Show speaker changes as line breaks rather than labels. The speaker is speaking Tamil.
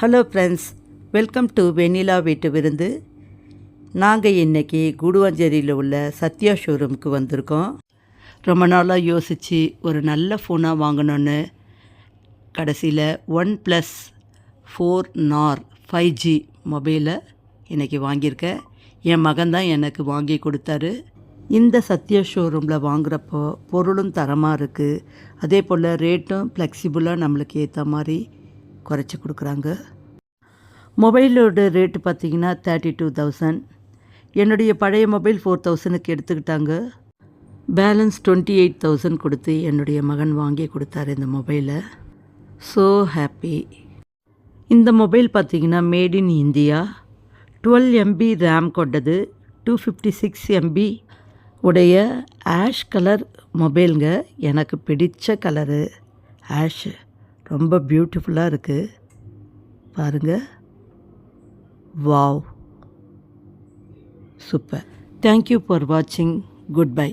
Hello friends welcome to Vennila வீட்டு விருந்து. நாங்கள் இன்றைக்கி குடுவாஞ்சேரியில் உள்ள சத்யா ஷோரூமுக்கு வந்திருக்கோம். ரொம்ப நாளாக யோசித்து ஒரு நல்ல ஃபோனாக வாங்கணுன்னு கடைசியில் OnePlus four Nord five G மொபைலை இன்றைக்கி வாங்கியிருக்கேன் என் மகன் தான் எனக்கு வாங்கி கொடுத்தாரு. இந்த சத்யா ஷோரூமில் வாங்குகிறப்போ பொருளும் தரமாக இருக்குது அதே போல் ரேட்டும் ஃப்ளெக்சிபிளாக நம்மளுக்கு ஏற்ற மாதிரி குறைச்சி கொடுக்குறாங்க. மொபைலோட ரேட்டு பார்த்தீங்கன்னா தேர்ட்டி டூ தௌசண்ட் என்னுடைய பழைய மொபைல் ஃபோர் தௌசணுக்கு எடுத்துக்கிட்டாங்க. பேலன்ஸ் டுவெண்ட்டி எயிட் தௌசண்ட் கொடுத்து என்னுடைய மகன் வாங்கி கொடுத்தாரு இந்த மொபைலை. ஸோ ஹாப்பி இந்த மொபைல் பார்த்தீங்கன்னா made in India twelve MB RAM கொண்டது. டூ ஃபிஃப்டி சிக்ஸ் எம்பி உடைய ஆஷ் கலர் மொபைலுங்க. எனக்கு பிடித்த கலரு ஆஷ் ரொம்ப பியூட்டிஃபுல்லாக இருக்குது பாருங்கள் wow super thank you for வாட்சிங் குட் பை